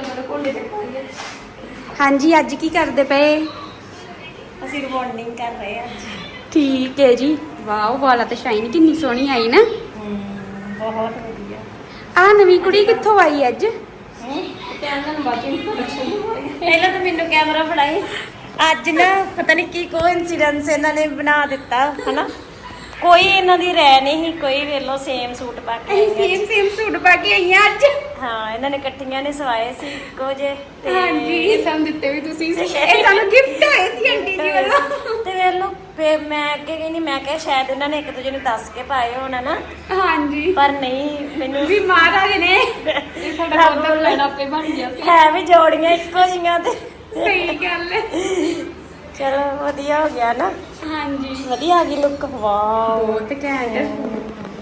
ਕੋਲੇ ਚੱਕਾਂਗੇ ਹਾਂਜੀ ਅੱਜ ਕੀ ਕਰਦੇ ਪਏ? ਅਸੀਂ ਰਿਬੌਂਡਿੰਗ ਕਰ ਰਹੇ ਹਾਂ ਅੱਜ। ਠੀਕ ਹੈ ਜੀ। ਵਾਓ ਵਾਲਾ ਤੇ ਸ਼ਾਈਨ ਕਿੰਨੀ ਸੋਹਣੀ ਆਈ ਨਾ। ਬਹੁਤ ਵਧੀਆ। ਆ ਨਵੀਂ ਕੁੜੀ ਕਿੱਥੋਂ ਆਈ ਅੱਜ? ਪਹਿਲਾਂ ਤਾਂ ਮੈਨੂੰ ਕੈਮਰਾ ਫੜਾਈ। ਅੱਜ ਨਾ ਪਤਾ ਨਹੀਂ ਕੀ ਕੋਇਨਸੀਡੈਂਸ ਇਹਨਾਂ ਨੇ ਬਣਾ ਦਿੱਤਾ ਹਨਾ? ਕੋਈ ਇਹਨਾਂ ਦੀ ਰਹਿ ਨਹੀਂ ਸੀ, ਕੋਈ ਵੇਲੋ ਸੇਮ ਸੂਟ ਪਾ ਕੇ ਅਸੀਂ ਆਈਆਂ। ਸੇਮ ਸੇਮ ਸੂਟ ਪਾ ਕੇ ਆਈਆਂ ਅੱਜ। ਹਾਂ ਇਹਨਾਂ ਨੇ ਇਕੱਠੀਆਂ ਨੇ ਸਵਾਏ ਸੀ ਇੱਕੋ ਜੇ ਤੇ ਹਾਂਜੀ ਇਹ ਸਾਨੂੰ ਦਿੱਤੇ ਵੀ ਤੁਸੀਂ ਸੀ। ਇਹ ਸਾਨੂੰ ਗਿਫਟ ਆਏ ਸੀ ਆਂਟੀ ਜੀ ਵੱਲੋਂ। ਤੇ ਵੇਲੋ ਫੇ ਮੈਂ ਅੱਗੇ ਕਹਿੰਦੀ ਮੈਂ ਕਿਹਾ ਸ਼ਾਇਦ ਇਹਨਾਂ ਨੇ ਇੱਕ ਦੂਜੇ ਨੂੰ ਦੱਸ ਕੇ ਪਾਏ ਹੋਣ ਨਾ ਹਾਂਜੀ। ਪਰ ਨਹੀਂ ਮੈਨੂੰ ਵੀ ਮਹਾਰਾਜ ਨੇ ਇਹ ਸਾਡਾ ਬਹੁਤ ਲੈਣਾ ਆਪੇ ਬਣ ਗਿਆ ਸੀ। ਹੈ ਵੀ ਜੋੜੀਆਂ ਇੱਕੋ ਜੀਆਂ ਤੇ। ਸਹੀ ਗੱਲ ਹੈ। ਚਲੋ ਵਧੀਆ ਹੋ ਗਿਆ ਨਾ। ਹਾਂਜੀ। ਵਧੀਆ ਆ ਗਈ ਲੁੱਕ ਵਾਓ ਬਹੁਤ ਘੈਂਟ।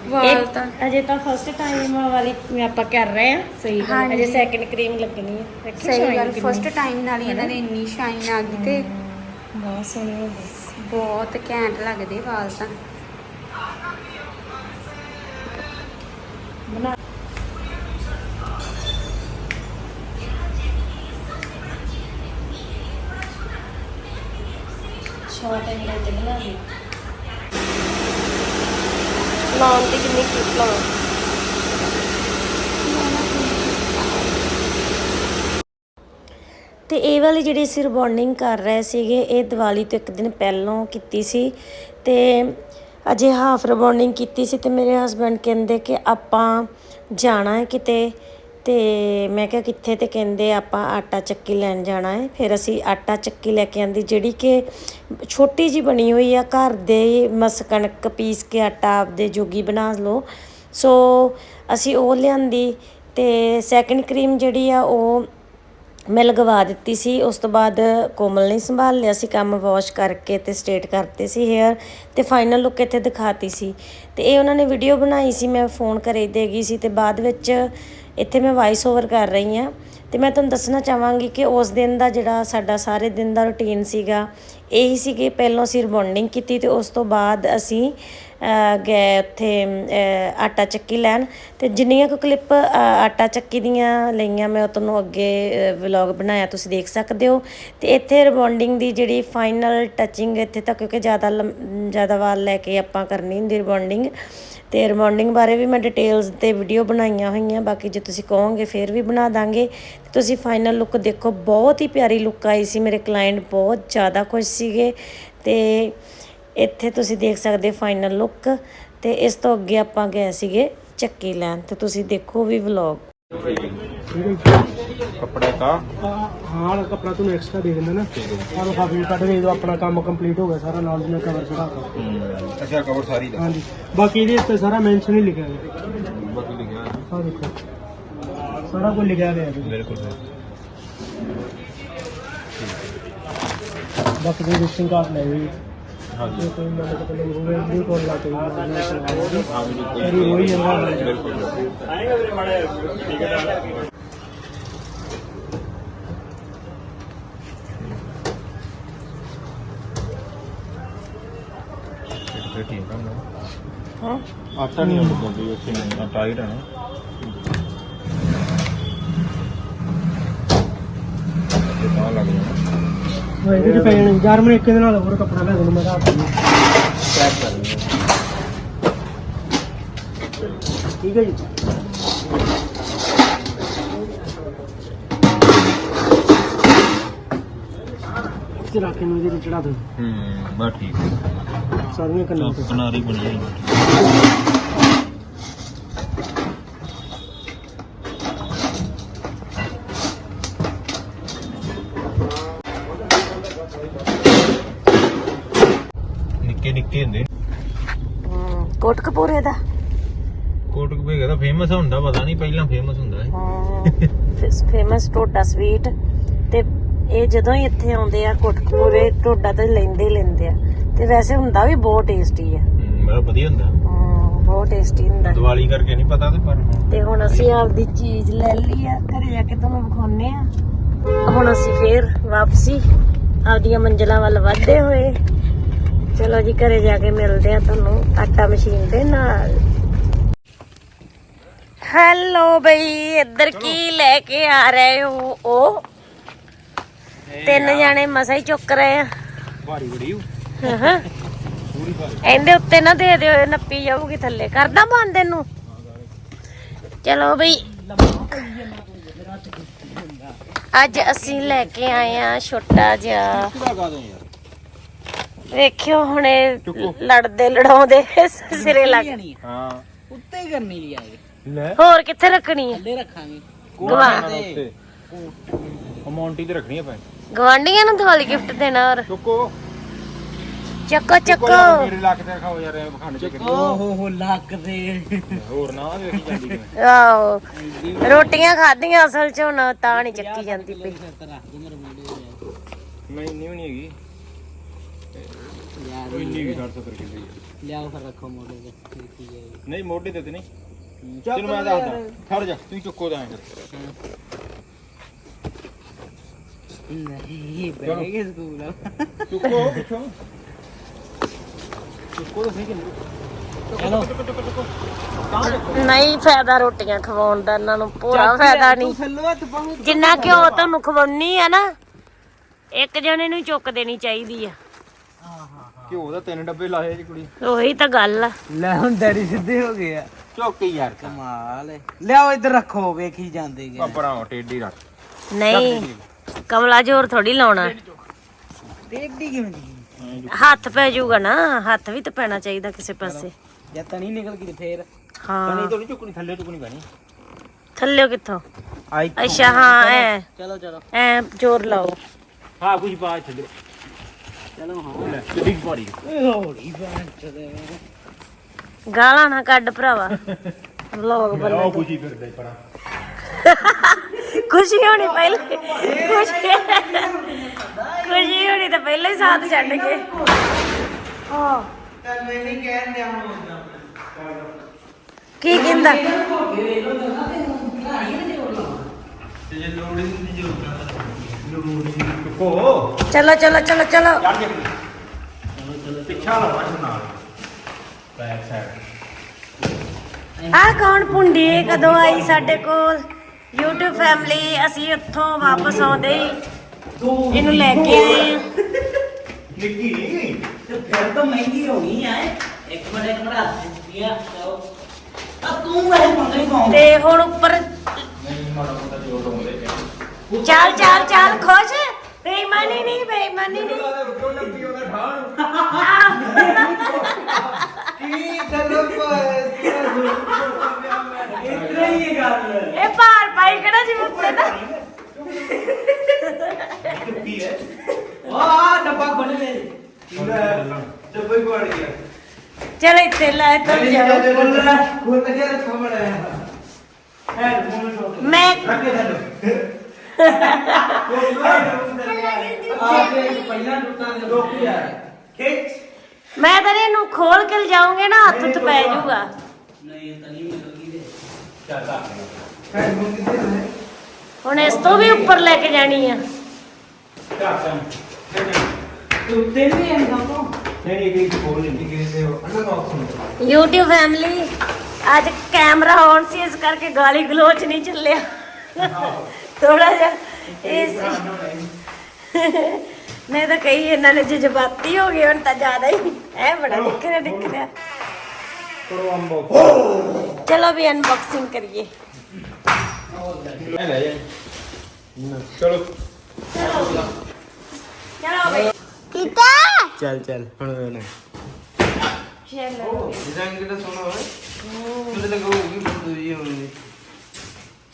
ਵਾਲ ਤਾਂ ਅਜੇ ਤਾਂ ਫਸਟ ਟਾਈਮ ਵਾਲੀ ਆਪਾਂ ਕਰ ਰਹੇ ਆ। ਸਹੀ ਗੱਲ ਅਜੇ। ਸੈਕਿੰਡ ਕਰੀਮ ਲੱਗਣੀ ਹੈ ਸਹੀ ਗੱਲ। ਫਸਟ ਟਾਈਮ ਨਾਲ ਹੀ ਇਹਨਾਂ ਦੇ ਇੰਨੀ ਸ਼ਾਈਨ ਆ ਗਈ ਤੇ ਬਹੁਤ ਸੋਹਣੀ ਬਹੁਤ ਘੈਂਟ ਲੱਗਦੇ ਵਾਲ ਤਾਂ। ਬਣਾ ਸ਼ਾਰਟ ਐਂਗਲ ਤੇ ਬਣਾ ਲਈ ਲਾਉਣ ਦੀ ਕਿੰਨੀ ਕਿਟ ਲਾਉਂ ਤੇ ਇਹ ਵਾਲੀ ਜਿਹੜੀ ਅਸੀਂ ਰਿਬੌਂਡਿੰਗ ਕਰ ਰਹੇ ਸੀਗੇ ਇਹ ਦੀਵਾਲੀ ਤੋਂ ਇੱਕ ਦਿਨ ਪਹਿਲਾਂ ਕੀਤੀ ਸੀ ਤੇ ਅਜੇ ਹਾਫ ਰਿਬੌਂਡਿੰਗ ਕੀਤੀ ਸੀ ਤੇ ਮੇਰੇ ਹਸਬੰਡ ਕਹਿੰਦੇ ਕਿ ਆਪਾਂ ਜਾਣਾ ਹੈ ਕਿਤੇ ਤੇ ਮੈਂ ਕਿਹਾ ਕਿੱਥੇ ਤੇ ਕਹਿੰਦੇ ਆਪਾਂ ਆਟਾ ਚੱਕੀ ਲੈਣ ਜਾਣਾ ਹੈ। ਫਿਰ ਅਸੀਂ ਆਟਾ ਚੱਕੀ ਲੈ ਕੇ ਆਂਦੀ, ਜਿਹੜੀ ਕਿ ਛੋਟੀ ਜੀ ਬਣੀ ਹੋਈ ਆ, ਘਰ ਦੇ ਮਸ ਕਣਕ ਪੀਸ ਕੇ ਆਟਾ ਆਪਦੇ ਜੋਗੀ ਬਣਾ ਲਓ। ਸੋ ਅਸੀਂ ਉਹ ਲਿਆਂਦੀ ਤੇ ਸੈਕਿੰਡ ਕਰੀਮ ਜਿਹੜੀ ਆ, ਉਹ ਮੈਂ ਲਗਵਾ ਦਿੱਤੀ ਸੀ। ਉਸ ਤੋਂ ਬਾਅਦ ਕੋਮਲ ਨੇ ਸੰਭਾਲ ਲਿਆ ਸੀ, ਕੰਮ ਵਾਸ਼ ਕਰਕੇ ਤੇ ਸਟੇਟ ਕਰਤੇ ਸੀ ਹੇਅਰ ਤੇ ਫਾਈਨਲ ਲੁੱਕ ਇੱਥੇ ਦਿਖਾਤੀ ਸੀ। ਤੇ ਇਹ ਉਹਨਾਂ ਨੇ ਵੀਡੀਓ ਬਣਾਈ ਸੀ, ਮੈਂ ਫੋਨ ਘਰੇ ਦੇ ਗਈ ਸੀ ਤੇ ਬਾਅਦ ਵਿੱਚ ਇੱਥੇ ਮੈਂ ਵਾਇਸ ਓਵਰ ਕਰ ਰਹੀ ਹਾਂ ਤੇ ਮੈਂ ਤੁਹਾਨੂੰ ਦੱਸਣਾ ਚਾਹਾਂਗੀ ਕਿ ਉਸ ਦਿਨ ਦਾ ਜਿਹੜਾ ਸਾਡਾ ਸਾਰੇ ਦਿਨ ਦਾ ਰੁਟੀਨ ਸੀਗਾ, ਇਹੀ ਸੀ ਕਿ ਪਹਿਲਾਂ ਅਸੀਂ ਰਿਬੌਂਡਿੰਗ ਕੀਤੀ ਤੇ ਉਸ ਤੋਂ ਬਾਅਦ ਅਸੀਂ ਗਏ ਉੱਥੇ ਆਟਾ ਚੱਕੀ ਲੈਣ। ਤੇ ਜਿੰਨੀਆਂ ਕੁ ਕਲਿੱਪ ਆਟਾ ਚੱਕੀ ਦੀਆਂ ਲਈਆਂ, ਮੈਂ ਉਹ ਤੁਹਾਨੂੰ ਅੱਗੇ ਵਲੌਗ ਬਣਾਇਆ, ਤੁਸੀਂ ਦੇਖ ਸਕਦੇ ਹੋ। ਤੇ ਇੱਥੇ ਰਿਬੌਂਡਿੰਗ ਦੀ ਜਿਹੜੀ ਫਾਈਨਲ ਟੱਚਿੰਗ ਇੱਥੇ ਤੱਕ ਕਿਉਂਕਿ ਜ਼ਿਆਦਾ ਲੰਮ- ਜ਼ਿਆਦਾ ਵਾਲ ਲੈ ਕੇ ਆਪਾਂ ਕਰਨੀ ਹੁੰਦੀ ਰਿਬੌਂਡਿੰਗ ਤੇ ਰਿਬੌਂਡਿੰਗ ਬਾਰੇ ਵੀ ਮੈਂ ਡਿਟੇਲਸ ਤੇ ਵੀਡੀਓ ਬਣਾਈਆਂ ਹੋਈਆਂ, ਬਾਕੀ ਜੇ ਤੁਸੀਂ ਕਹੋਗੇ, ਫਿਰ ਵੀ ਬਣਾ ਦਾਂਗੇ। ਤੇ ਤੁਸੀਂ ਫਾਈਨਲ ਲੁੱਕ ਦੇਖੋ, ਬਹੁਤ ਹੀ ਪਿਆਰੀ ਲੁੱਕ ਆਈ ਸੀ ਮੇਰੇ ਕਲਾਇੰਟ ਬਹੁਤ ਜ਼ਿਆਦਾ ਖੁਸ਼ ਸੀਗੇ। ਤੇ ਇੱਥੇ ਤੁਸੀਂ ਦੇਖ ਸਕਦੇ ਫਾਈਨਲ ਲੁੱਕ ਤੇ ਇਸ ਤੋਂ ਅੱਗੇ ਆਪਾਂ ਗਏ ਸੀਗੇ ਚੱਕੀ ਲੈਣ ਤੇ ਤੁਸੀਂ ਦੇਖੋ ਵੀ ਵਲੌਗ कपड़े का ਹਾਂ ਵਾਲਾ ਕੱਪੜਾ ਤੁਹਾਨੂੰ ਐਕਸਟਰਾ ਦੇ ਦਿੰਦਾ ਨਾ ਆਹ ਕਾਫੀ ਕੱਢ ਦੇ ਦਿਓ ਆਪਣਾ ਕੰਮ ਕੰਪਲੀਟ ਹੋ ਗਿਆ ਸਾਰਾ ਨਾਲ ਦੀ ਨਾਲ ਕਵਰ ਚੜਾਤਾ अच्छा कवर सारी का ਹਾਂਜੀ ਬਾਕੀ ਇਹਦੇ ਉੱਤੇ ਸਾਰਾ ਮੈਂਸ਼ਨ ਹੀ ਲਿਖਿਆ ਗਿਆ बाकी लिखा है ਆਹ ਦੇਖੋ ਸਾਰਾ ਕੁਝ ਲਿਖਿਆ ਗਿਆ ਹੈ बिल्कुल है ਬਾਕੀ ਦੀ ਵਿਜ਼ਿਟਿੰਗ ਕਾਰਡ ਲੈ ਹਾਂਜੀ। ਕੋਈ ਮਦਦ ਕਰਨੀ ਹੋਵੇ ਵੀਡੀਓ ਕਾਲ ਲਾ ਕੇ ਮੇਰੀ ਹੋਈ ਜਾਂਦਾ ਬਿਲਕੁਲ ਆਏਗਾ ਵੀਰੇ ਮਾੜੇ ਠੀਕ ਹੈ ਠੀਕ ਹੈ। ਹਾਂ ਆਟਾ ਨਹੀਂ ਹੁੰਦਾ ਉੱਥੇ ਨਹੀਂ ਟਾਈਟ ਹੈ ਨਾ। ਤੇ ਤਾਂ ਲੱਗ ਜਾਣਾ। ਹਾਂ ਇਹਦੇ ਚ ਪੈ ਜਾਣੇ ਯਾਰ ਮੈਨੂੰ ਇੱਕ ਇਹਦੇ ਨਾਲ ਹੋਰ ਕੱਪੜਾ ਲੈ ਦੋ ਮੈਂ ਰਾਤ ਨੂੰ ਚੈੱਕ ਕਰ ਲੈਂਦੇ ਠੀਕ ਹੈ ਜੀ ਇੱਥੇ ਰੱਖ ਕੇ ਨੂੰ ਇਹਦੇ ਤੇ ਚੜਾ ਦੋ ਹੂੰ ਬਸ ਠੀਕ ਹੈ। ਸਾਰੀਆਂ ਕੰਨਾਂ ਤੇ। ਕਿਨਾਰੀ ਬਣੀ ਹੋਈ ਹੈ। ਕੋਟਕਪੂਰੇ ਦਾ? ਕੋਟਕਪੂਰੇ ਦਾ ਫੇਮਸ ਹੁੰਦਾ ਪਤਾ ਨਹੀਂ ਪਹਿਲਾਂ ਫੇਮਸ ਹੁੰਦਾ ਹੈ ਫੇਮਸ ਟੋਡਾ ਸਵੀਟ ਤੇ ਇਹ ਜਦੋਂ ਹੀ ਇੱਥੇ ਆਉਂਦੇ ਆ ਕੋਟਕਪੂਰੇ ਟੋਡਾ ਤਾਂ ਲੈਂਦੇ ਲੈਂਦੇ ਆ। ਤੇ ਵੈਸੇ ਹੁੰਦਾ ਵੀ ਬਹੁਤ ਟੇਸਟੀ ਆ। ਬੜਾ ਵਧੀਆ ਹੁੰਦਾ। ਬਹੁਤ ਟੇਸਟੀ ਹੁੰਦਾ। ਦੀਵਾਲੀ ਕਰਕੇ ਨਹੀਂ ਪਤਾ ਤੇ ਪਰ ਤੇ ਹੁਣ ਅਸੀਂ ਆਪਦੀ ਚੀਜ਼ ਲੈ ਲਈ ਆ ਘਰੇ ਜਾ ਕੇ ਤੁਹਾਨੂੰ ਵਿਖਾਉਨੇ ਆ। ਹੁਣ ਅਸੀਂ ਫੇਰ ਵਾਪਸੀ ਆਪਦੀਆਂ ਮੰਜ਼ਲਾਂ ਵੱਲ ਵਧਦੇ ਹੋਏ। ਚਲੋ ਜੀ ਘਰੇ ਜਾ ਕੇ ਮਿਲਦੇ ਆ ਤੁਹਾਨੂੰ ਆਟਾ ਮਸ਼ੀਨ ਦੇ ਨਾਲ। ਹੈਲੋ ਬਈ ਇੱਧਰ ਕੀ ਲੈ ਕੇ ਆ ਰਹੇ ਹੋ? ਉਹ ਤਿੰਨ ਜਾਣੇ ਮਸਾ ਹੀ ਚੁੱਕ ਰਹੇ ਆ। ਭਾਰੀ ਬੜੀ ਹਾਂ ਭਾਰੀ ਇਹਦੇ ਉੱਤੇ ਨਾ ਦੇ ਦਿਓ ਇਹ ਨੱਪੀ ਜਾਊਗੀ ਥੱਲੇ। ਕਰਦਾ ਬੰਦ ਇਹਨੂੰ। ਚਲੋ ਬਈ। ਅੱਜ ਅਸੀਂ ਲੈ ਕੇ ਆਏ ਆ ਛੋਟਾ ਜਿਹਾ। ਵੇਖਿਓ ਹੁਣ ਇਹ ਲੜਦੇ ਲੜਾਉਂਦੇ ਸਿਰੇ ਲੱਗ ਹਾਂ। ਉੱਤੇ ਹੀ ਕਰਨੀ ਲਈ ਆਏ ਲੈ। ਹੋਰ ਕਿੱਥੇ ਰੱਖਣੀ ਆ? ਥੱਲੇ ਰੱਖਾਂਗੇ। ਗਵਾ ਉੱਤੇ। ਉਹ ਮੌਂਟੀ ਤੇ ਰੱਖਣੀ ਆ ਪੈ ਗਵਾਂਢੀਆਂ ਨੂੰ ਦੀਵਾਲੀ ਗਿਫਟ ਦੇਣਾ ਔਰ ਚੁੱਕੋ। ਚੱਕੋ ਚੱਕੋ। ਮੇਰੇ ਲੱਕ ਤੇ ਖਾਓ ਯਾਰ ਇਹ ਖੰਡ ਚ ਕਰੀ ਓਹ ਹੋ ਲੱਕ ਦੇ ਹੋਰ ਨਾ ਵੇਖੀ ਜਾਂਦੀ ਕਿਵੇਂ। ਆਹੋ। ਰੋਟੀਆਂ ਖਾਧੀਆਂ ਅਸਲ ਚ ਹੁਣ ਤਾਂ ਨਹੀਂ ਚੱਕੀ ਜਾਂਦੀ ਪਈ। ਦੂੰ ਨਹੀਂ ਨਹੀਂ ਵੀ ਨਹੀਂ ਹੈਗੀ। ਨਹੀਂ 770 ਕਿਲੋ ਲਿਆਓ ਫਿਰ ਰੱਖੋ ਮੋਢੇ ਤੇ ਦੇਖੀ ਜਾਏਗੀ ਨਹੀਂ ਮੋਢੇ ਤੇ ਤੇ ਨਹੀਂ। ਤੈਨੂੰ ਮੈਂ ਦੱਸਦਾ। ਖੜ ਜਾ ਤੂੰ ਚੁੱਕੋ ਤਾਂ ਐਂ ਕਰ ਨਹੀਂ ਬਹਿ ਕੇ ਸਕੂਲ ਚੁੱਕੋ ਪਿੱਛੋਂ। ਚੁੱਕੋ ਤਾਂ ਸਹੀ ਕਿੰਨੀ ਚਲੋ। ਨਹੀਂ ਫਾਇਦਾ ਰੋਟੀਆਂ ਖਵਾਉਣ ਦਾ ਇਹਨਾਂ ਨੂੰ ਪੂਰਾ ਫਾਇਦਾ ਨਹੀਂ। ਥੱਲੋਂ ਹੱਥ ਪਾਉਂ ਜਿੰਨਾ ਘਿਓ ਤੁਹਾਨੂੰ ਖਵਾਉਣੀ ਆ ਨਾ ਇੱਕ ਜਣੇ ਨੂੰ ਚੁੱਕ ਦੇਣੀ ਚਾਹੀਦੀ ਆ। ਘਿਓ ਦਾ ਤਿੰਨ ਡੱਬੇ ਲਾਏ ਜੀ ਕੁੜੀ। ਉਹੀ ਤਾਂ ਗੱਲ ਆ। ਲੈ ਹੁਣ ਡੈਡੀ ਸਿੱਧੇ ਹੋ ਗਏ ਆ। ਚੌਕੀ ਯਾਰ ਕਮਾਲ ਹੈ ਲਿਆਓ ਇੱਧਰ ਰੱਖੋ ਵੇਖੀ ਜਾਂਦੇ ਗਏ। ਆਪਣਾ ਟੇਡੀ ਰੱਖ। ਨਹੀਂ ਕਮਲਾ ਜ਼ੋਰ ਥੋੜੀ ਲਾਉਣਾ। ਟੇਡੀ ਕਿਵੇਂ ਦੀ ਹੱਥ ਪੈ ਜਾਊਗਾ ਨਾ ਹੱਥ ਵੀ ਤਾਂ ਪੈਣਾ ਚਾਹੀਦਾ ਕਿਸੇ ਪਾਸੇ। ਜਾਂ ਤਣੀ ਨਿਕਲ ਗਈ ਤੇ ਫੇਰ ਹਾਂ। ਨਹੀਂ ਤੋਂ ਨਹੀਂ ਚੁੱਕਣੀ ਥੱਲੇ ਚੁੱਕਣੀ ਪੈਣੀ। ਥੱਲੇ ਕਿੱਥੋਂ? ਆਈ ਅੱਛਾ ਹਾਂ ਐ। ਚਲੋ ਚਲੋ। ਐ ਜ਼ੋਰ ਲਾਓ। ਹਾਂ ਕੁਝ ਬਾਅਦ ਛੱਡ ਚਲੋ ਹਾਂ ਲੈ ਬਿਗ ਬੋਡੀ ਹੌਲੀ ਬਾਂਚ ਦੇ ਗਾਲਾਂ ਨਾ ਕੱਢ ਭਰਾਵਾ। ਵਲੌਗ ਉਹ ਬਣਾ ਖੁਸ਼ੀ ਫਿਰਦਾ ਪਰਾਂ। ਖੁਸ਼ੀ ਹੋਣੀ ਪਹਿਲੇ ਖੁਸ਼ੀ ਖੁਸ਼ੀ ਹੋਣੀ ਤਾਂ ਪਹਿਲੇ ਹੀ ਸਾਥ ਛੱਡ ਕੇ ਹਾਂ ਮੈਂ ਨਹੀਂ ਕਹਿਣ ਦਿਆ ਹੁਣ ਕੀ ਕਹਿੰਦਾ ਜੇ ਲੋੜ ਨਹੀਂ ਜ਼ਰੂਰਤ ਚੁੱਕੋ ਚਲੋ ਚਲੋ ਚਲੋ ਚਲੋ। ਚੜ ਜਾ ਪਿੱਛਾ ਲਾ ਵਾਸ਼ ਨਾਲ ਬੈਕ ਸਾਈਡ ਆਹ ਕੌਣ ਪੁੰਡੀ? ਕਦੋਂ ਆਈ ਸਾਡੇ ਕੋਲ? YouTube ਫੈਮਿਲੀ ਅਸੀਂ ਉੱਥੋਂ ਵਾਪਸ ਆਉਂਦੇ ਹੀ ਇਹਨੂੰ ਲੈ ਕੇ ਆਏ ਆ ਨਿੱਕੀ ਨਹੀਂ ਤੇ ਫਿਰ ਤਾਂ ਮਹਿੰਗੀ ਹੋਣੀ ਆ ਇੱਕ ਮਿੰਟ ਇੱਕ ਮਿੰਟ ਹੱਥ ਦਿੱਤੀਆ ਚਲੋ ਆ ਤੂੰ ਇਹ ਮੰਗਣੀ ਕੌਣ? ਤੇ ਹੁਣ ਉੱਪਰ ਨਹੀਂ ਮਾੜਾ ਮੋਟਾ ਜੋਰ ਲਾਉਂਦੇ ਚੱਲ ਚੱਲ ਚੱਲ ਖੁਸ਼? ਬੇਈਮਾਨੀ ਨਹੀਂ ਬੇਈਮਾਨੀ ਨਹੀਂ। ਕੀ ਚਲੋ ਇਤਨਾ ਹੀ ਇਹ ਗੱਲ ਹੈ। ਇਹ ਭਾਰ ਪਾਈ ਕਿਹੜਾ ਜਿਵੇਂ ਉੱਤੇ ਨਾ ਆ ਡੱਬਾ ਖੋਲ ਲੈ। ਡੱਬੇ ਪੜ ਗਿਆ ਚਲ ਇੱਥੇ ਲੈ ਤੁਰ ਜਾਓ ਖੋਲ ਕੇ ਰੱਖੋ ਬੜਾ ਮੈਂ ਆਪੇ ਪਹਿਲਾਂ ਟੁੱਟਾਂ ਦੇ ਰੋਕ ਯਾਰ ਖਿੱਚ ਮੈਂ ਤਾਂ ਇਹਨੂੰ ਖੋਲ ਕੇ ਲਿਜਾਉਂਗੇ ਨਾ ਹੱਥ ਉੱਤੇ ਪੈ ਜਾਊਗਾ ਨਹੀਂ ਇਹ ਤਾਂ ਨਹੀਂ ਨਿਕਲ ਗਈ ਦੇ ਹੁਣ ਇਸ ਤੋਂ ਵੀ ਉੱਪਰ ਲੈ ਕੇ ਜਾਣੀ ਆ। ਨਹੀਂ ਨਹੀਂ ਇਹ ਨਹੀਂ ਕਿਸੇ ਦੇ ਅੰਦਰ YouTube ਫੈਮਿਲੀ ਅੱਜ ਕੈਮਰਾ ਔਨ ਸੀ ਇਸ ਕਰਕੇ ਗਾਲੀ ਗਲੋਚ ਨਹੀਂ ਚੱਲਿਆ। ਥੋੜਾ ਜਿਹਾ ਇਸ ਨਹੀਂ ਤਾਂ ਕਈ ਇਹਨਾਂ ਨੇ ਜਜ਼ਬਾਤੀ ਹੋ ਗਏ ਹੁਣ ਤਾਂ ਜ਼ਿਆਦਾ ਹੀ। ਐ ਬੜਾ ਦਿਖ ਰਿਹਾ ਦਿਖ ਰਿਹਾ ਕਰੋ ਅਨਬਾਕਸ ਚਲੋ ਵੀ ਅਨਬਾਕਸਿੰਗ ਕਰੀਏ। ਚਲੋ। ਚਲੋ ਬਈ ਚੱਲ ਚੱਲ ਹੁਣ ਨਾ ਚਲੋ ਡਿਜ਼ਾਈਨ ਕਿਹੜਾ ਸੋਹਣਾ ਹੋਵੇ। ਮੈਨੂੰ ਲੱਗਾ ਹੋਊਗੀ ਬੰਦੂ ਜੀ ਹੋਣੀ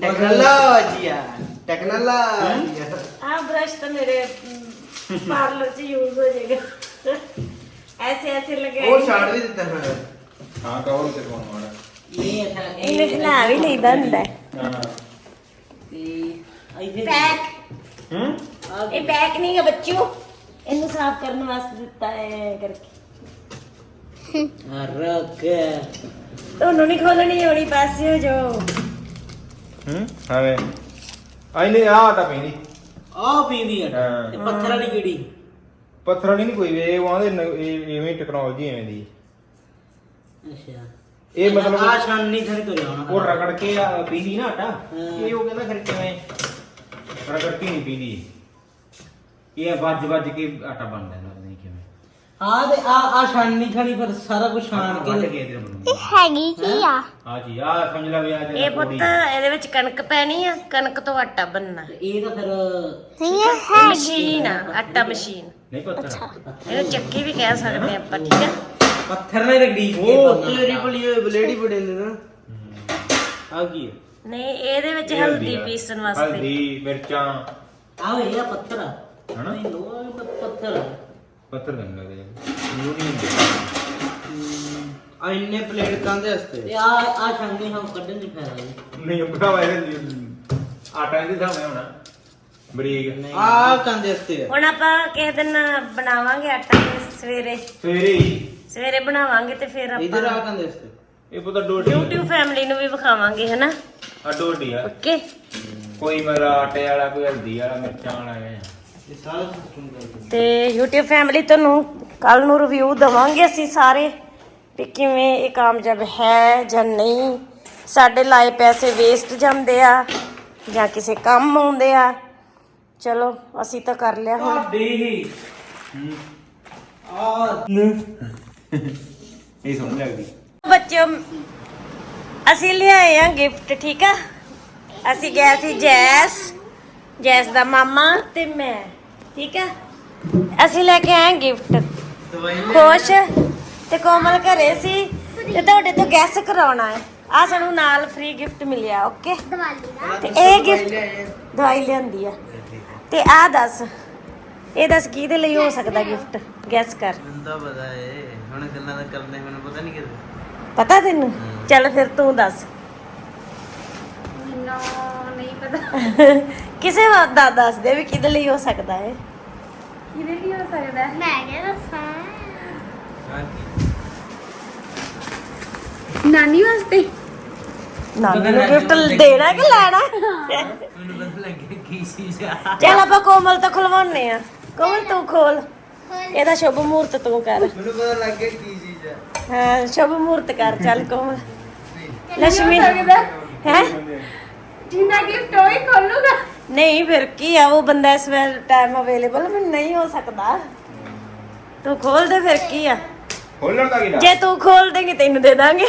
ਟੈਕਨੋਲੋਜੀ ਆ ਟੈਕਨੋਲੋਜੀ ਆ ब्रश तो मेरे पार्लर से यूज हो जाएगा ऐसे ऐसे लगे ਉਹ ਛਾੜ ਵੀ ਦਿੱਤਾ ਮੈਂ ਹਾਂ ਕਵਰ ਤੇ ਕੋਣ ਮਾੜਾ ਇਹ ਅੱਛਾ ਇਹਨੇ ਖਿਲਾ ਵੀ ਲਈਦਾ ਹੁੰਦਾ ਹੈ। ਹਾਂ ਤੇ ਇੱਥੇ ਪੈਕ ਹੂੰ ਆ ਇਹ ਪੈਕ ਨਹੀਂ ਹੈ ਬੱਚਿਓ ਇਹਨੂੰ ਸਾਫ਼ ਕਰਨ ਵਾਸਤੇ ਦਿੱਤਾ ਹੈ ਕਰਕੇ ਰੱਖ ਤੁਹਾਨੂੰ ਨਹੀਂ ਖੋਲਣੀ ਆਉਣੀ ਪਾਸੇ ਹੋ ਜੋ ਹੂੰ? ਹਾਵੇ ਆਈਨੇ ਆ ਤਾਂ ਪੈਂਦੀ। ਆ ਪੀਂਦੀ ਆ। ਹਾਂ। ਤੇ ਪੱਥਰ ਵਾਲੀ ਕਿਹੜੀ? ਪੱਥਰ ਨਹੀਂ ਕੋਈ ਵੀ ਇਹ ਆਂਦੇ ਐਵੇਂ ਟੈਕਨੋਲੋਜੀ ਐਵੇਂ ਦੀ। ਅੱਛਾ। ਇਹ ਮਤਲਬ ਆ ਛਾਨਣੀ ਥਣੀ ਤੋਂ ਲਿਆਉਣਾ? ਉਹ ਰਗੜ ਕੇ ਆ ਪੀਂਦੀ ਨਾ ਆਟਾ। ਹਾਂ। ਇਹ ਉਹ ਕਹਿੰਦਾ ਫਿਰ ਕਿਵੇਂ? ਰਗੜ ਕੇ ਨਹੀਂ ਪੀਂਦੀ। ਇਹ ਵੱਜ ਵੱਜ ਕੇ ਆਟਾ ਬਣਦਾ ਨਾ ਆ ਤੇ ਆ ਆ ਛਾਨਣੀ ਥਣੀ ਪਰ ਸਾਰਾ ਕੁਝ ਛਾਣ ਵੱਢ ਕੇ ਕੇ ਇਧਰ ਬਣੂਗੀ ਹੈਗੀ ਕੀ ਆ? ਹਾਂ ਜੀ ਆ ਸਮਝ ਲਾ ਵੀ ਆ ਇਹ ਪੁੱਤ ਇਹਦੇ ਵਿੱਚ ਕਣਕ ਪੈਣੀ ਆ ਕਣਕ ਤੋਂ ਆਟਾ ਬਣਨਾ। ਇਹ ਤਾਂ ਫਿਰ ਨਹੀਂ ਇਹ ਮਸ਼ੀਨ ਆ ਆਟਾ ਮਸ਼ੀਨ। ਨਹੀਂ ਪੱਥਰ। ਇਹਨੂੰ ਚੱਕੀ ਵੀ ਕਹਿ ਸਕਦੇ ਆਪਾਂ ਠੀਕ ਆ? ਪੱਥਰ ਨਾਲ ਰਗੜੀ ਕੇ ਉਹ ਤੇਰੀ ਬਲੀ ਬਲੇਡੀ ਬੜੇ ਨੇ ਨਾ। ਆ ਕੀ ਹੈ ਨਹੀਂ ਇਹਦੇ ਵਿੱਚ ਇਹ ਹਲਦੀ ਆ। ਪੀਸਣ ਵਾਸਤੇ। ਹਲਦੀ ਮਿਰਚਾਂ। ਆ ਇਹ ਆ ਪੱਥਰ। ਹਨਾ? ਨਹੀਂ ਪੱਥ- ਪੱਥਰ। ਆ ਪੱਥਰ ਨਹੀਂ ਲੱਗਦੇ ਉਹ ਨਹੀਂ ਹੁੰਦੇ। ਆ ਇੰਨੇ ਪਲੇਟ ਕਾਂਦੇ ਹਸਤੇ ਤੇ ਆ ਆ ਛਾਨਣੀ ਹਮ ਕੱਢਣ ਚ ਫਾਇਦਾ ਜੀ ਨਹੀਂ ਆਪਣਾ ਵਾਇਰ ਆਟਾ ਇਹਦੇ ਸਾਹਮਣੇ ਹੋਣਾ। ਬਰੀਕ। ਆ ਕਾਂਦੇ ਹਸਤੇ ਆ? ਹੁਣ ਆਪਾਂ ਕਿਸੇ ਦਿਨ ਬਣਾਵਾਂਗੇ ਆਟਾ ਸਵੇਰੇ। ਸਵੇਰੇ ਹੀ। ਸਵੇਰੇ ਬਣਾਵਾਂਗੇ ਤੇ ਫਿਰ ਇਧਰ ਆ ਆਪਾਂ ਕਾਂਦੇ ਹਸਤੇ ਇਹ ਪਤਾ ਡੋਡੀ। YouTube ਫੈਮਿਲੀ ਨੂੰ ਵੀ ਵਿਖਾਵਾਂਗੇ ਹਨਾ? ਆ ਡੋਡੀ ਆ। ਓਕੇ। ਕੋਈ ਮੇਰਾ ਆਟੇ ਵਾਲਾ ਕੋਈ ਹਲਦੀ ਵਾਲਾ ਮਿਰਚਾਂ ਵਾਲਾ ਹੈ ਇਹ ਸਾਰਾ ਸਿਸਟਮ ਕਰ ਤੇ YouTube ਫੈਮਿਲੀ ਤੁਹਾਨੂੰ ਕੱਲ ਨੂੰ ਰਿਵਿਊ ਦਵਾਂਗੇ ਅਸੀਂ ਸਾਰੇ ਵੀ ਕਿਵੇਂ ਇਹ ਕਾਮਯਾਬ ਹੈ ਜਾਂ ਨਹੀਂ। ਸਾਡੇ ਲਾਏ ਪੈਸੇ ਵੇਸਟ ਜਾਂਦੇ ਆ ਜਾਂ ਕਿਸੇ ਕੰਮ ਆਉਂਦੇ ਆ। ਚਲੋ ਅਸੀਂ ਤਾਂ ਕਰ ਲਿਆ ਹੁਣ। ਦੀ ਆ ਇਹ ਸੋਹਣੀ ਲੱਗਦੀ ਬੱਚਿਓ ਅਸੀਂ ਲਿਆਏ ਆ ਗਿਫਟ ਠੀਕ ਆ? ਅਸੀਂ ਗਏ ਸੀ ਜੈਸ ਜੈਸ ਦਾ ਮਾਮਾ ਤੇ ਮੈਂ। ਠੀਕ ਆ? ਅਸੀਂ ਲੈ ਕੇ ਆਏ ਗਿਫਟ ਖੁਸ਼ ਤੇ ਕੋਮਲ ਘਰੇ ਸੀ ਤੇ ਤੁਹਾਡੇ ਤੋਂ ਗੈਸ ਕਰਾਉਣਾ ਹੈ। ਆ ਸਾਨੂੰ ਨਾਲ ਫ੍ਰੀ ਗਿਫਟ ਮਿਲਿਆ ਓਕੇ ਤੇ ਇਹ ਗਿਫਟ ਦਵਾਈ ਲਿਆਂਦੀ ਆ। ਤੇ ਆ ਦੱਸ ਇਹ ਦੱਸ ਕਿਹਦੇ ਲਈ ਹੋ ਸਕਦਾ ਗਿਫਟ ਗੈਸ ਕਰ। ਮੈਨੂੰ ਤਾਂ ਪਤਾ ਏ ਹੁਣ ਗੱਲਾਂ ਦਾ ਕਰਦੇ ਮੈਨੂੰ ਪਤਾ ਨਹੀਂ ਕਿਤੇ ਪਤਾ ਤੈਨੂੰ? ਚੱਲ ਫਿਰ ਤੂੰ ਦੱਸ। ਨੋ ਨਹੀਂ ਪਤਾ। ਕਿਸੇ ਵਾਰ ਦਾ ਦੱਸ ਦੇ ਵੀ ਕਿਹਦੇ ਲਈ ਹੋ ਸਕਦਾ ਹੈ ਕਿਹਦੇ ਲਈ ਹੋ ਸਕਦਾ ਮੈਂ ਕਿਹਾ ਦੱਸਾਂ। ਨਾਨੀ ਵਾਸਤੇ? ਨਾਨੀ ਨੂੰ ਗਿਫਟ ਦੇਣਾ ਕਿ ਲੈਣਾ? ਮੈਨੂੰ ਪਤਾ ਲੱਗਿਆ ਕੀ ਚੀਜ਼ ਆ ਚੱਲ ਆਪਾਂ ਕੋਮਲ ਤੋਂ ਖੁਲਵਾਉਣੇ ਆ ਕੋਮਲ ਤੂੰ ਖੋਲ। ਇਹਦਾ ਸ਼ੁਭ ਮੂਰਤ ਤੂੰ ਕਰ। ਮੈਨੂੰ ਪਤਾ ਲੱਗ ਗਿਆ ਕੀ ਚੀਜ਼ ਆ ਹਾਂ ਸ਼ੁਭ ਮੂਰਤ ਕਰ ਚੱਲ ਕੋਮਲ। ਲక్ష్ਮੀ ਹੈ? ਜਿੰਨਾ ਗਿਫਟ ਹੋਈ ਖੋਲੂਗਾ। ਨਹੀਂ ਫਿਰ ਕੀ ਆ ਉਹ ਬੰਦਾ ਇਸ ਵੇਲੇ ਟਾਈਮ ਅਵੇਲੇਬਲ ਨਹੀਂ ਹੋ ਸਕਦਾ। ਤੂੰ ਖੋਲ ਦੇ ਫਿਰ ਕੀ ਆ? ਖੋਲਣ ਦਾ ਕੀ ਜੇ ਤੂੰ ਖੋਲ ਦੇਂਗੀ ਤੈਨੂੰ ਦੇ ਦਾਂਗੇ।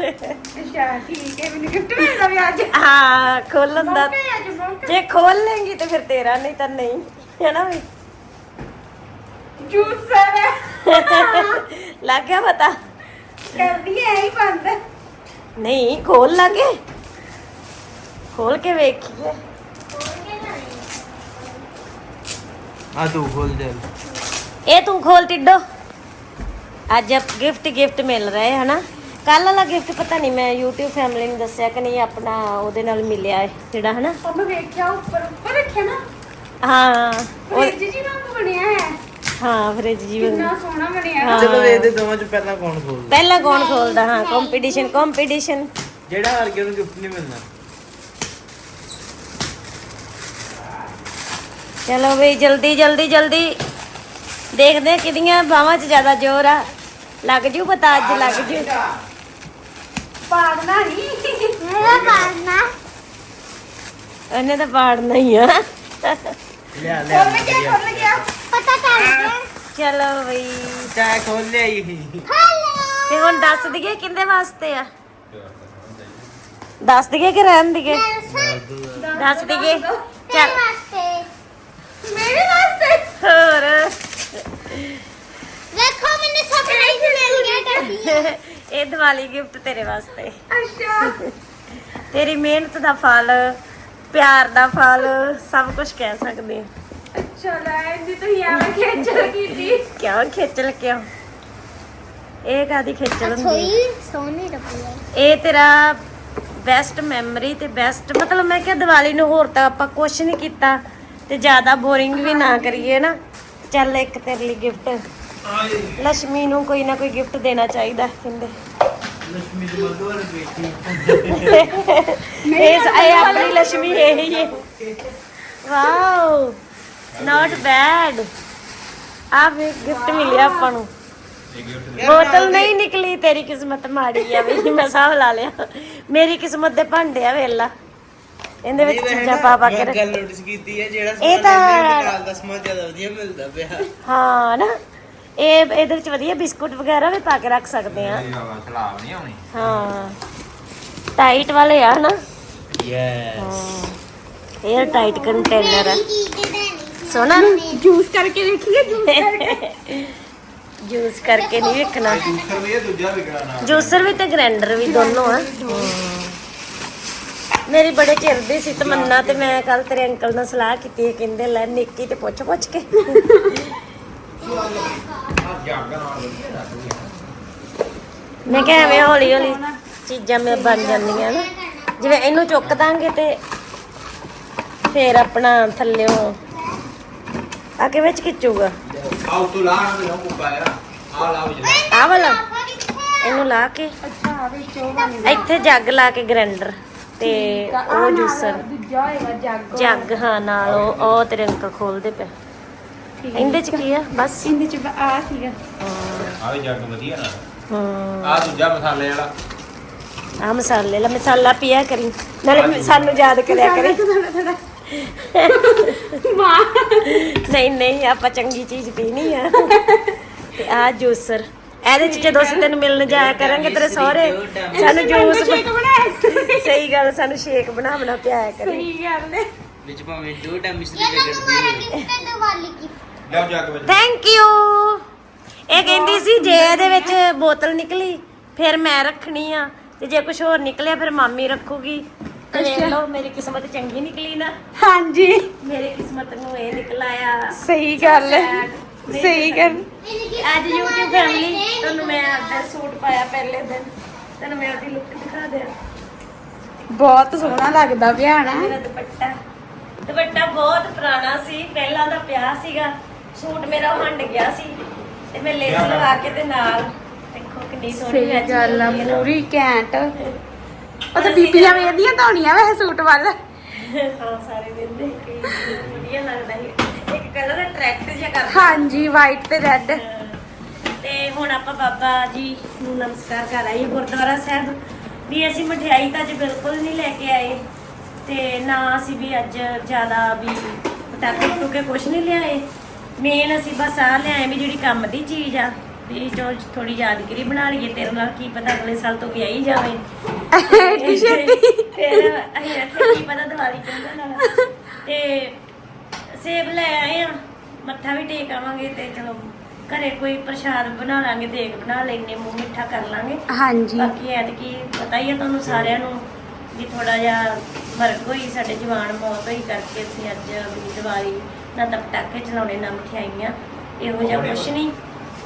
ਅੱਛਾ ਠੀਕ ਹੈ ਮੈਨੂੰ ਗਿਫਟ ਮਿਲਦਾ ਵੀ ਅੱਜ। ਹਾਂ ਖੋਲਣ ਦਾ। ਮੌਕਾ ਹੈ ਅੱਜ ਮੌਕਾ। ਜੇ ਖੋਲ ਲੇਂਗੀ ਤੇ ਫਿਰ ਤੇਰਾ ਨਹੀਂ ਤਾਂ ਨਹੀਂ ਹੈ ਨਾ ਵੀ? ਜੂਸਰ ਲੱਗ ਗਿਆ ਪਤਾ? ਕਰਦੀ ਹੈ ਹੀ ਬੰਦ। ਨਹੀਂ ਖੋਲ ਲਾਗੇ। ਖੋਲ ਕੇ ਵੇਖੀਏ। ਆ ਤੂੰ ਖੋਲ ਦੇ। ਇਹ ਤੂੰ ਖੋਲ ਟਿੱਡੋ। ਅੱਜ ਗਿਫਟ ਗਿਫਟ ਮਿਲ ਰਹੇ ਹਨਾ? ਕੱਲ ਵਾਲਾ ਗਿਫਟ ਪਤਾ ਨਹੀਂ ਮੈਂ YouTube ਫੈਮਿਲੀ ਨੂੰ ਦੱਸਿਆ ਕਿ ਨਹੀਂ ਆਪਣਾ ਉਹਦੇ ਨਾਲ ਮਿਲਿਆ ਹੈ ਜਿਹੜਾ ਹਨਾ? ਉਹਨੂੰ ਵੇਖਿਆ ਉੱਪਰ ਉੱਪਰ ਰੱਖਿਆ ਨਾ। ਹਾਂ ਉਹ- ਫ੍ਰਿਜ ਜੀ ਵਾਂਗ ਬਣਿਆ ਹੈ। ਹਾਂ ਫ੍ਰਿਜ ਜੀ। ਕਿੰਨਾ ਸੋਹਣਾ ਬਣਿਆ ਹਾਂ। ਚਲੋ ਵੇਖਦੇ ਦੋਵਾਂ ਚ ਪਹਿਲਾਂ ਕੌਣ ਖੋਲਦਾ? ਪਹਿਲਾਂ ਕੌਣ ਖੋਲਦਾ? ਹਾਂ ਕੰਪੀਟੀਸ਼ਨ ਕੰਪੀਟੀਸ਼ਨ ਜਿਹੜਾ ਹਾਰ ਗਿਆ ਉਹਨੂੰ ਗਿਫਟ ਨਹੀਂ ਮਿਲਣਾ। ਚਲੋ ਵੀ ਜਲਦੀ ਜਲਦੀ ਜਲਦੀ। ਦੇਖਦੇ ਕਿਹਦੀਆਂ ਬਾਹਾਂ 'ਚ ਜ਼ਿਆਦਾ ਜ਼ੋਰ ਆ। ਲੱਗ ਜੂ ਪਤਾ ਅੱਜ ਲੱਗ ਜੂ। ਪਾੜਨਾ ਨਹੀਂ ਮੇਰਾ ਪਾੜਨਾ। ਉਹਨੇ ਤਾਂ ਪਾੜਨਾ ਹੀ ਆ। ਲਿਆ ਲਿਆ। ਖੁੱਲ ਗਿਆ ਖੁੱਲ ਗਿਆ। ਪਤਾ ਕਰ ਗਿਆ। ਚਲੋ ਬਈ ਚਾਹ ਖੋਲ ਲਿਆ ਹੀ ਤੇ ਹੁਣ ਦੱਸ ਦਈਏ ਕਿੰਦੇ ਵਾਸਤੇ ਆ? ਦੱਸ ਦਈਏ ਕਿ ਰਹਿਣ ਦਈਏ? ਦੱਸ। ਦਈਏ। ਚੱਲ। ਮੇਰੇ ਵਾਸਤੇ? ਹੋਰ। ਦੇਖੋ ਮੈਨੂੰ ਸਰਪ੍ਰਾਈਜ਼ ਮਿਲ ਗਿਆ ਕਰਦੀ ਇਹ ਦੀਵਾਲੀ ਗਿਫਟ ਤੇਰੇ ਵਾਸਤੇ। ਅੱਛਾ। ਤੇਰੀ ਮਿਹਨਤ ਦਾ ਫਲ ਪਿਆਰ ਦਾ ਫਲ ਸਭ ਕੁਝ ਕਹਿ ਸਕਦੇ ਅੱਛਾ ਲੈ ਜੀ ਤੁਸੀਂ ਆਵੇਂ ਖੇਚਲ ਕੀਤੀ। ਕਿਉਂ ਖੇਚਲ ਕਿਉਂ? ਇਹ ਕਾਦੀ ਖੇਚਲ ਹੁੰਦੀ ਸੋਈ ਸੋਨੀ ਡੱਬੀ ਹੈ ਇਹ ਤੇਰਾ ਬੈਸਟ ਮੈਮਰੀ ਤੇ ਬੈਸਟ ਮਤਲਬ ਮੈਂ ਕਿਹਾ ਦੀਵਾਲੀ ਨੂੰ ਹੋਰ ਤਾਂ ਆਪਾਂ ਕੁਝ ਨਹੀਂ ਕੀਤਾ। ਤੇ ਜ਼ਿਆਦਾ ਬੋਰਿੰਗ ਵੀ ਨਾ ਕਰੀਏ ਨਾ। ਚੱਲ ਇੱਕ ਤੇਰੇ ਲਈ ਗਿਫਟ ਲక్ష్ਮੀ ਨੂੰ ਕੋਈ ਨਾ ਕੋਈ ਗਿਫਟ ਦੇਣਾ ਚਾਹੀਦਾ ਕਹਿੰਦੇ। ਲక్ష్ਮੀ ਦੀ ਮਦਦ ਬੇਟੀ। ਇਸ ਇਹ ਆਪਣੀ ਲక్ష్ਮੀ ਇਹੀ ਹੈ ਵਾਓ ਨਾਟ ਬੈਡ ਆ ਵੀ ਗਿਫਟ ਮਿਲਿਆ ਆਪਾਂ ਨੂੰ। ਬੋਤਲ ਨਹੀਂ ਨਿਕਲੀ ਤੇਰੀ ਕਿਸਮਤ ਮਾੜੀ ਆ ਵੀ ਮੈਂ ਸਾਹ ਲਾ ਲਿਆ। ਮੇਰੀ ਕਿਸਮਤ ਦੇ ਭਾਂਡੇ ਆ ਵੇਲਾ ਇਹਦੇ ਵਿੱਚ ਚੀਜ਼ਾਂ ਪਾ ਪਾ ਕੇ ਮੈਂ ਰੱਖ ਗੱਲ ਨੋਟਿਸ ਕੀਤੀ ਹੈ ਜਿਹੜਾ ਇਹ ਤਾਂ- ਨਾਲ ਦਾ ਸਮਾਨ ਜ਼ਿਆਦਾ ਵਧੀਆ ਮਿਲਦਾ ਪਿਆ। ਹਾਂ ਨਾ ਇਹ ਇਹਦੇ ਵਿੱਚ ਵਧੀਆ ਬਿਸਕੁਟ ਵਗੈਰਾ ਵੀ ਪਾ ਕੇ ਰੱਖ ਸਕਦੇ ਆ ਸਲਾਬ ਨਹੀਂ ਆਉਣੀ। ਹਾਂ ਟਾਈਟ ਵਾਲੇ ਆ ਨਾ। ਯੈਸ 에ਅਰ ਟਾਈਟ ਕੰਟੇਨਰ ਆ। ਸੋਨਾ ਜੂਸ ਕਰਕੇ ਦੇਖੀਏ ਜੂਸ ਕਰਕੇ। ਜੂਸ ਕਰਕੇ ਨਹੀਂ ਵੇਖਣਾ। ਜੂਸਰ ਵੀ ਇਹ ਦੂਜਾ ਵੀ ਕਰਾਣਾ ਜੂਸਰ ਵੀ ਤੇ ਗ੍ਰਾਈਂਡਰ ਵੀ ਦੋਨੋਂ ਆ। ਮੇਰੀ ਬੜੇ ਚਿਰ ਦੀ ਸੀ ਤਮੰਨਾ ਤੇ ਮੈਂ ਕੱਲ ਤੇਰੇ ਅੰਕਲ ਨਾਲ ਸਲਾਹ ਕੀਤੀ ਹੈ, ਕਹਿੰਦੇ ਲੈ ਨਿੱਕੀ ਤੇ ਪੁੱਛ ਪੁੱਛ ਕੇ। ਮੈਂ ਕਿਹਾ ਐਵੇਂ ਹੌਲੀ ਹੌਲੀ ਚੀਜ਼ਾਂ ਮੇ ਬਣ ਜਾਂਦੀਆਂ ਨਾ। ਜਿਵੇਂ ਇਹਨੂੰ ਚੁੱਕ ਦਾਂਗੇ ਤੇ ਫੇਰ ਆਪਣਾ ਥੱਲਿਓ ਆ ਕੇ ਵਿੱਚ ਖਿੱਚੂਗਾ। ਆਉ ਤੂੰ ਲਾ ਨਾ ਮੈਨੂੰ ਮੁਕਾਇਆ ਆ ਲਾ ਵੀ ਆ ਵਾਲਾ। ਇਹਨੂੰ ਲਾ ਕੇ। ਅੱਛਾ ਆ ਵਿੱਚ ਉਹ ਇੱਥੇ ਜੱਗ ਲਾ ਕੇ ਗ੍ਰਾਈਂਡਰ ਤੇ ਉਹ ਜੂਸਰ। ਦੂਜਾ ਹੋਏਗਾ ਜੱਗ। ਜੱਗ ਹਾਂ ਨਾਲ ਉਹ ਉਹ ਤੇਰੇ ਅੰਕਲ ਖੋਲਦੇ ਪਏ। ਇਹਦੇ ਚ ਕੀ ਆ? ਬਸ। ਇਹਦੇ ਚ ਆ ਸੀਗਾ। ਆ ਵੀ ਜੱਗ ਵਧੀਆ ਨਾ। ਆ ਦੂਜਾ ਮਸਾਲੇ ਵਾਲਾ। ਆ ਮਸਾਲੇ ਲਾ ਮਸਾਲਾ ਪਿਆ ਕਰੀ। ਨਾਲੇ ਸਾਨੂੰ ਯਾਦ ਕਰਿਆ ਕਰੀ। ਨਹੀਂ ਨਹੀਂ ਆਪਾਂ ਚੰਗੀ ਚੀਜ਼ ਪੀਣੀ ਆ। ਤੇ ਆ ਜੂਸਰ। ਇਹਦੇ ਚ ਜਦੋਂ ਅਸੀਂ ਤੈਨੂੰ ਮਿਲਣ ਜਾਇਆ ਕਰਾਂਗੇ ਤੇਰੇ ਸਹੁਰੇ ਸਾਨੂੰ ਜੂਸ ਸਹੀ ਗੱਲ ਸਾਨੂੰ ਸ਼ੇਕ ਬਣਾ ਬਣਾ ਪਿਆਇਆ ਕਰੀ। ਸਹੀ ਗੱਲ ਹੈ ਵਿੱਚ ਭਾਵੇਂ ਦੋ ਟਾਈਮ ਮਿਸਰੀ ਤੁਹਾਨੂੰ ਹੋਵੇ ਗਿਫਟ ਹੈ ਦੀਵਾਲੀ ਕੀ? ਥੈਂਕ ਯੂ ਇਹ ਕਹਿੰਦੀ ਸੀ ਜੇ ਇਹਦੇ ਵਿੱਚ ਬੋਤਲ ਨਿਕਲੀ ਫਿਰ ਮੈਂ ਰੱਖਣੀ ਆ। ਤੇ ਜੇ ਕੁਝ ਹੋਰ ਨਿਕਲਿਆ ਫਿਰ ਮਾਮੀ ਰੱਖੂਗੀ। ਤੇ ਲਓ ਮੇਰੀ ਕਿਸਮਤ ਚੰਗੀ ਨਿਕਲੀ ਨਾ। ਹਾਂਜੀ। ਮੇਰੀ ਕਿਸਮਤ ਨੂੰ ਇਹ ਨਿਕਲ ਆਇਆ। ਸਹੀ ਗੱਲ ਹੈ। ਸਹੀ ਗੱਲ। ਅੱਜ YouTube ਫੈਮਿਲੀ ਤੁਹਾਨੂੰ ਮੈਂ ਆਪਦਾ ਸੂਟ ਪਾਇਆ ਪਹਿਲੇ ਦਿਨ। ਤੁਹਾਨੂੰ ਮੈਂ ਉਹਦੀ ਲੁੱਕ ਦਿਖਾ ਦਿਆਂ। ਬਹੁਤ ਸੋਹਣਾ ਲੱਗਦਾ ਪਿਆ ਨਾ। ਮੇਰਾ ਦੁਪੱਟਾ। ਦੁਪੱਟਾ ਬਹੁਤ ਪੁਰਾਣਾ ਸੀ ਪਹਿਲਾਂ ਦਾ ਪਿਆ ਸੀਗਾ। ਸੂਟ ਮੇਰਾ ਹੰਡ ਗਿਆ ਸੀ ਤੇ ਮੈਂ ਲੇਸ ਲਵਾ ਕੇ ਤੇ ਨਾਲ ਦੇਖੋ ਕਿੰਨੀ ਸੋਹਣੀ ਸਹੀ matching ਗੱਲ ਆ ਹੋਈ ਹੈ ਨਾ। ਪੂਰੀ ਘੈਂਟ। ਉਹ ਤਾਂ ਬੀਬੀਆਂ ਧੌਣੀਆਂ ਵੈਸੇ ਸੂਟ ਵੱਲ। ਹਾਂ ਸਾਰੇ ਦਿੰਦੇ ਕਿ ਵਧੀਆ ਲੱਗਦਾ ਹੈ ਇੱਕ ਕਲਰ ਅਟਰੈਕਟ ਜਿਹਾ ਕਰਦਾ ਹਾਂਜੀ ਵਾਈਟ ਤੇ ਰੈੱਡ ਤੇ ਹੁਣ ਆਪਾਂ ਬਾਬਾ ਜੀ ਨੂੰ ਨਮਸਕਾਰ ਕਰ ਆਈਏ ਗੁਰਦੁਆਰਾ ਸਾਹਿਬ। ਵੀ ਅਸੀਂ ਮਠਿਆਈ ਤਾਂ ਅੱਜ ਬਿਲਕੁਲ ਨਹੀਂ ਲੈ ਕੇ ਆਏ। ਤੇ ਨਾ ਅਸੀਂ ਵੀ ਅੱਜ ਜ਼ਿਆਦਾ ਵੀ ਪਟਾਕੇ ਟੁਕੇ ਕੁਝ ਨਹੀਂ ਲਿਆਏ। ਮੇਨ ਅਸੀਂ ਬਸ ਆ ਲਿਆਏ ਵੀ ਜਿਹੜੀ ਕੰਮ ਦੀ ਚੀਜ਼ ਆ। ਵੀ ਜੋ ਥੋੜੀ ਯਾਦਗਿਰੀ ਬਣਾ ਲਈਏ ਤੇਰੇ ਨਾਲ ਕੀ ਪਤਾ ਅਗਲੇ ਸਾਲ ਤੋਂ ਵਿਆਹੀ ਹੀ ਜਾਵੇ ਫਿਰ ਅਸੀਂ ਕੀ ਪਤਾ ਦੀਵਾਲੀ ਨਾਲ ਤੇ ਸੇਬ ਲੈ ਆਏ ਆ। ਮੱਥਾ ਵੀ ਟੇਕ ਆਵਾਂਗੇ ਤੇ ਚਲੋ ਘਰੇ ਕੋਈ ਪ੍ਰਸ਼ਾਦ ਬਣਾ ਲਾਂਗੇ ਦੇਗ ਬਣਾ ਲੈਣੇ ਮੂੰਹ ਮਿੱਠਾ ਕਰ ਲਾਂਗੇ। ਹਾਂਜੀ। ਬਾਕੀ ਐਤਕੀ ਪਤਾ ਹੀ ਹੈ ਤੁਹਾਨੂੰ ਸਾਰਿਆਂ ਨੂੰ ਵੀ ਥੋੜਾ ਜਿਹਾ ਫ਼ਰਕ ਹੋਈ ਸਾਡੇ ਜਵਾਨ ਮੌਤ ਹੋਈ ਕਰਕੇ ਅਸੀਂ ਅੱਜ ਵੀ ਦੀਵਾਲੀ ਨਾ ਤਾਂ ਪਟਾਕੇ ਚਲਾਉਣੇ ਨਾ ਮਠਿਆਈਆਂ ਇਹੋ ਜਿਹਾ ਕੁਛ ਨਹੀਂ।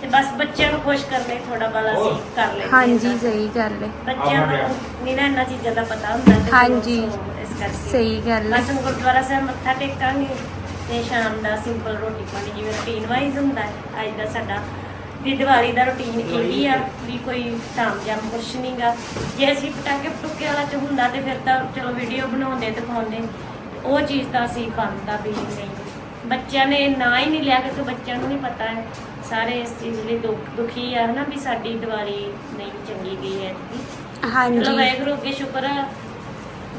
ਤੇ ਬਸ ਬੱਚਿਆਂ ਨੂੰ ਖੁਸ਼ ਕਰਨ ਲਈ ਥੋੜਾ ਬਾਲਾ ਅਸੀਂ ਕਰ ਲੈਂਦੇ ਹਾਂਜੀ ਸਹੀ ਗੱਲ ਹੈ ਬੱਚਿਆਂ ਨੂੰ ਨਹੀਂ ਨਾ ਇਹਨਾਂ ਚੀਜ਼ਾਂ ਦਾ ਪਤਾ ਹੁੰਦਾ ਤੇ ਹਾਂਜੀ। ਸੋ ਇਸ ਕਰਕੇ। ਸਹੀ ਗੱਲ ਹੈ। ਬਸ ਹੁਣ ਗੁਰਦੁਆਰਾ ਸਾਹਿਬ ਮੱਥਾ ਟੇਕਾਂਗੇ। ਤੇ ਸ਼ਾਮ ਦਾ ਸਿੰਪਲ ਰੋਟੀ ਪਾਣੀ ਜਿਵੇਂ ਰੁਟੀਨ ਵਾਈਜ਼ ਹੁੰਦਾ ਹੈ ਅੱਜ ਦਾ ਸਾਡਾ ਵੀ ਦੀਵਾਲੀ ਦਾ ਰੁਟੀਨ ਇਹੀ ਆ ਵੀ ਕੋਈ ਤਾਮ ਜਾਮ ਕੁਛ ਨਹੀਂਗਾ ਜੇ ਅਸੀਂ ਪਟਾਕੇ ਪਟੂਕੇ ਵਾਲਾ ਚ ਹੁੰਦਾ ਤੇ ਫਿਰ ਤਾਂ ਚਲੋ ਵੀਡੀਓ ਬਣਾਉਂਦੇ ਦਿਖਾਉਂਦੇ। ਉਹ ਚੀਜ਼ ਤਾਂ ਅਸੀਂ ਬੰਦ ਆ ਵੀ ਨਹੀਂ। ਬੱਚਿਆਂ ਨੇ ਨਾ ਹੀ ਨਹੀਂ ਲਿਆ ਕਿਉਂਕਿ ਬੱਚਿਆਂ ਨੂੰ ਨਹੀਂ ਪਤਾ ਹੈ। ਸਾਰੇ ਇਸ ਚੀਜ਼ ਲਈ ਦੁੱਖ ਦੁਖੀ ਆ ਹਨਾ ਵੀ ਸਾਡੀ ਦੀਵਾਲੀ ਨਹੀਂ ਚੰਗੀ ਗਈ ਹੈ ਚਲੋ ਹਾਂਜੀ। ਵਾਹਿਗੁਰੂ ਅੱਗੇ ਸ਼ੁਕਰ ਆ।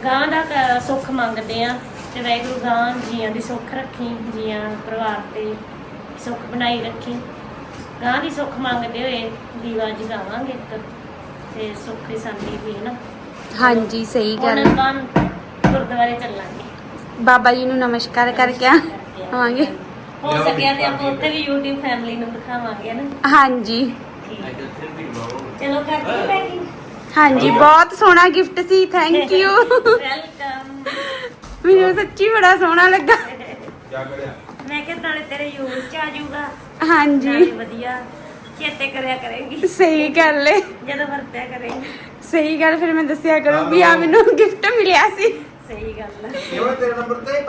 ਗਾਂ ਦਾ ਕ- ਸੁੱਖ ਮੰਗਦੇ ਆ। ਤੇ ਵਾਹਿਗੁਰੂ ਗਾਂ ਜੀਆਂ ਦੀ ਸੁੱਖ ਰੱਖੀ ਜੀਆਂ ਪਰਿਵਾਰ ਤੇ ਸੁੱਖ ਬਣਾਈ ਰੱਖੀ। ਗਾਂ ਦੀ ਸੁੱਖ ਮੰਗਦੇ ਹੋਏ ਦੀਵਾ ਜਗਾਵਾਂਗੇ ਇੱਕ ਤੇ ਸੁੱਖ ਹੀ ਸੰਦੀ ਵੀ ਹੈ ਨਾ। ਹਾਂਜੀ ਸਹੀ ਗੱਲ। ਹੁਣ ਗੁਰਦੁਆਰੇ ਚੱਲਾਂਗੇ। ਬਾਬਾ ਜੀ ਨੂੰ ਨਮਸਕਾਰ ਕਰਕੇ ਆਵਾਂਗੇ। ਹੋ ਸਕਿਆ ਤੇ ਆਪਾਂ ਉੱਥੇ ਵੀ YouTube ਫੈਮਿਲੀ ਨੂੰ ਦਿਖਾਵਾਂਗੇ ਨਾ? ਹਾਂਜੀ। ਠੀਕ। ਚਲੋ ਕਰਦੇ ਪੈਕਿੰਗ ਹਾਂਜੀ ਬਹੁਤ ਸੋਹਣਾ ਗਿਫਟ ਸੀ ਥੈਂਕ ਯੂ ਵੈਲਕਮ ਮੈਨੂੰ ਸੱਚੀ ਬੜਾ ਸੋਹਣਾ ਲੱਗਾ। ਜੱਗ ਲਿਆ ਮੈਂ ਕਿਹਾ ਨਾਲੇ ਤੇਰੇ ਯੂਜ਼ ਚ ਆ ਜਾਊਗਾ। ਹਾਂਜੀ। ਵਧੀਆ। ਚੇਤੇ ਕਰਿਆ ਕਰੇਗੀ। ਸਹੀ ਗੱਲ ਏ। ਜਦੋਂ ਵਰਤਿਆ ਕਰੇਗੀ। ਸਹੀ ਗੱਲ ਫਿਰ ਮੈਂ ਦੱਸਿਆ ਕਰੂੰ ਵੀ ਆ ਮੈਨੂੰ ਗਿਫਟ ਮਿਲਿਆ ਸੀ। ਸਹੀ ਗੱਲ ਹੈ ਇਹ ਤੇਰੇ ਨੰਬਰ ਤੇ